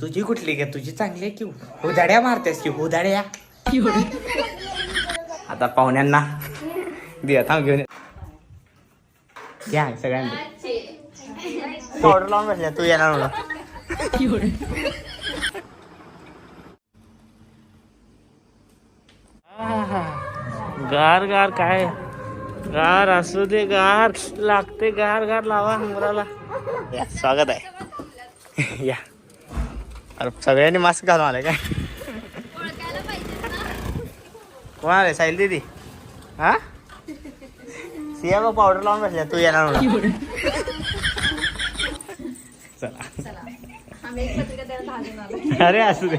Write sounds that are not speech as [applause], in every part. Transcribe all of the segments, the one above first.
तुझी कुठली का तुझी चांगली आहे की उदाड्या मारतेस की उदाड्या आता पाहुण्यांना दिया थांब घेऊन ये. सगळ्यांना. पावडर लावून बसल्या तू येणार आहा, गार गार काय? गार असू दे गार. लागते गार गार. लावा मुलाला या स्वागत आहे. या. अरे सगळ्यांनी मास्क घालून आले काय? कोण आले साहिल दीदी? हा? सिया बघ पावडर लावून बसल्या. तू येणार म्हणून चला. अरे असू दे.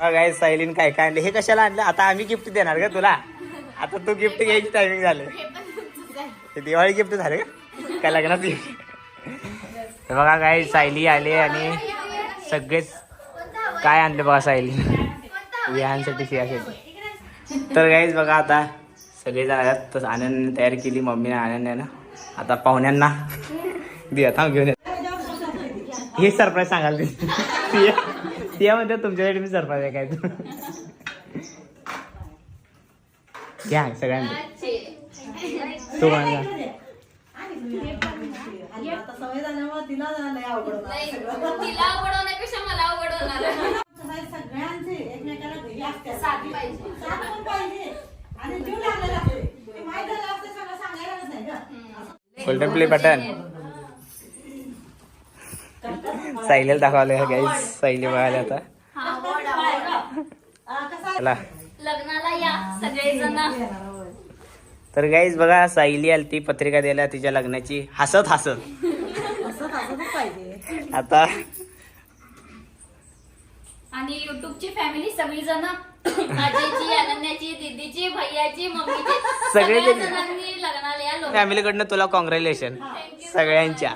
काय सायलीन काय काय आणले? हे कशाला आणलं? आता आम्ही गिफ्ट देणार का तुला. आता तू गिफ्ट घ्यायची टायमिंग झाले. ते दिवाळी गिफ्ट झाले का काय लग्नात? तर बघा काय सायली आले आणि सगळेच काय आणले बघा सायली? विहानसाठी शियासाठी तर काहीच बघा आता सगळे जण आल्यात. तर आनंदने तयारी केली मम्मीने आनंदानं. आता पाहुण्यांना दिया थांब घेऊन ये. हे सरप्राईज सांगाल ते. सिया सिया म्हणते तुमच्यासाठी मी सरप्राईज आहे काय तू? घ्या सगळ्यांना. तू म्हणा तिला लय होणार सगळं. तिला आवडवण्यापेक्षा मला आवडवणार नाही, सगळ्यांचे एकमेकाला घरी असतात. साथ पण पाहिजे. आणि जीव लागलेला असते. ते माहीत झालं असतं सगळं सांगायलाच नाही गं. गोल्डन प्ले बटन सायलीला दाखवलं गाईज सायली बघायला आता. हा? चला. लग्नाला या सगळेजण. तर गाईज बघा सायली आली ती पत्रिका द्यायला तिच्या लग्नाची. हसत हसत. असंच पाहिजे. आता आणि युट्यूबची फॅमिली सगळीजण आजीची अनन्याची दीदीची भैयाची मम्मीची सगळे सगळ्या जण. जणांनी लग्नाला या लोक फॅमिलीकडनं तुला कॉंग्रॅच्युलेशन सगळ्यांच्या.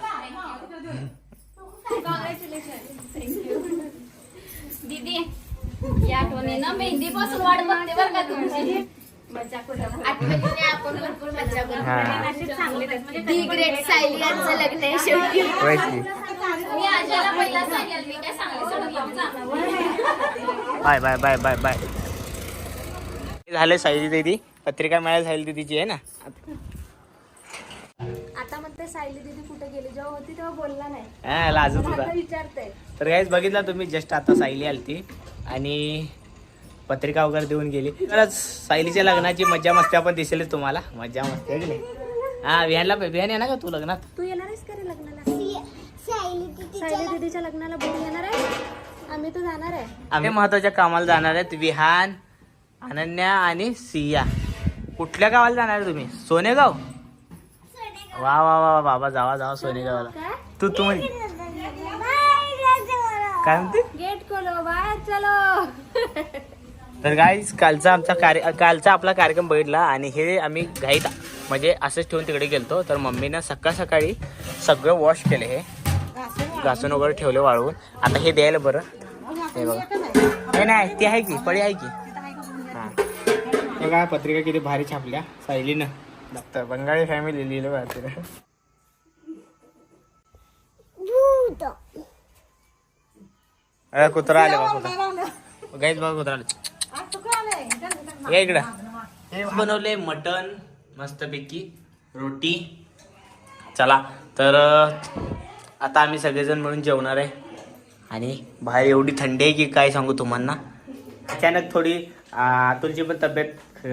दीदी या आठवणीनं मेहंदी पासून वाट बघते बरं का तुमची. हा. Bye bye bye bye bye झालं सायली दीदी पत्रिका मिळाली सायली दीदीची आहे ना आता म्हणते सायली दीदी कुठे गेली जेव्हा होती तेव्हा बोलला नाही हा लाजत होता विचारते तर काहीच बघितला तुम्ही जस्ट आता सायली आलती आणि पत्रिका वगैरे देऊन गेली. खरंच सायलीच्या लग्नाची मज्जा मस्ती आपण दिसेल तुम्हाला. मज्जा मस्ती आहे की नाही? हा विहानला विहान येणार का तू लग्नात? तू येणार आहेस का रे लग्नाला? सायली दीदीच्या लग्नाला बोल येणार आहे आम्ही तर जाणार आहे. आम्ही महत्त्वाच्या कामाला जाणार आहेत विहान अनन्या आणि सिया. कुठल्या गावाला जाणार आहे तुम्ही? सोनेगाव? वा वा वा वा, बाबा जावा जावा सोनेगावला. तू तू म्हण काय म्हणते? गेट खोलो बाहेर चलो. [laughs] तर गाईज कालचा आमचा कार्य कालचा आपला कार्यक्रम बघितला आणि हे आम्ही घाईत म्हणजे असंच ठेवून तिकडे गेलतो. तर मम्मीनं सकाळ सकाळी सगळं वॉश केले हे. घासून वगैरे ठेवले वाळवून. आता हे द्यायला बरं. हे बघा. हे नाही ती आहे की पळी आहे की? हा. काय पत्रिका किती भारी छापल्या. सायलीनं. डॉक्टर बंगाळी फॅमिली लिहिलं बघा तिला. अरे कुत्रा आले बा कुत्रा. गाईज बघा कुत्रा आले. काय? या इकडं. हे बनवले मटन मस्तपैकी रोटी. चला तर आता आम्ही सगळेजण मिळून जेवणार आहे. आणि बाहेर एवढी थंडी आहे की काय सांगू तुम्हाला? अचानक थोडी अतुलची पण तब्येत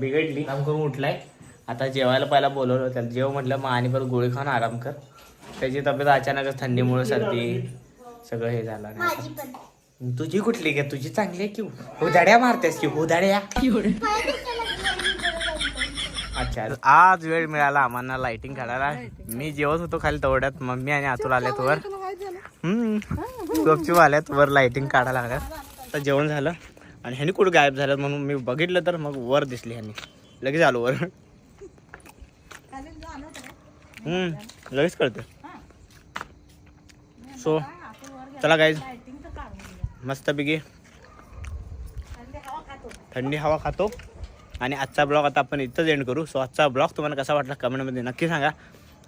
बिघडली. काम करून उठलाय. आता जेवायला पहिला बोलवलं त्याला. जेव म्हटलं मग आणि परत गोळी खाऊन आराम कर. त्याची तब्येत अचानकच थंडीमुळे सर्दी सगळं हे झालं. आणि तुझी कुठली का तुझी चांगली आहे की उदाड्या मारतेस की उदाड्या अच्छा. आज वेळ मिळाला आम्हाला लाइटिंग काढायला. मी जेवत होतो खाली तेवढ्यात मम्मी आणि आतुल आल्यात वर हम्म. गपचूप आल्यात वर लाइटिंग काढायला लागल्यात. तर जेवण झालं. आणि ह्यानी कुठं गायब झालं म्हणून मी बघितलं तर मग वर दिसली ह्यांनी. लगेच आलो वर. हम्म. लगेच कळतं. सो चला गाईज मस्तपैकी थंडी हवा खातो. आणि आजचा ब्लॉग आता आपण इथंच एंड करू. सो आजचा ब्लॉग तुम्हाला कसा वाटला कमेंटमध्ये नक्की सांगा.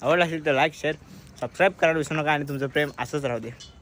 आवडला असेल तर लाईक शेअर सबस्क्राईब करायला विसरू नका आणि तुमचं प्रेम असंच राहू दे.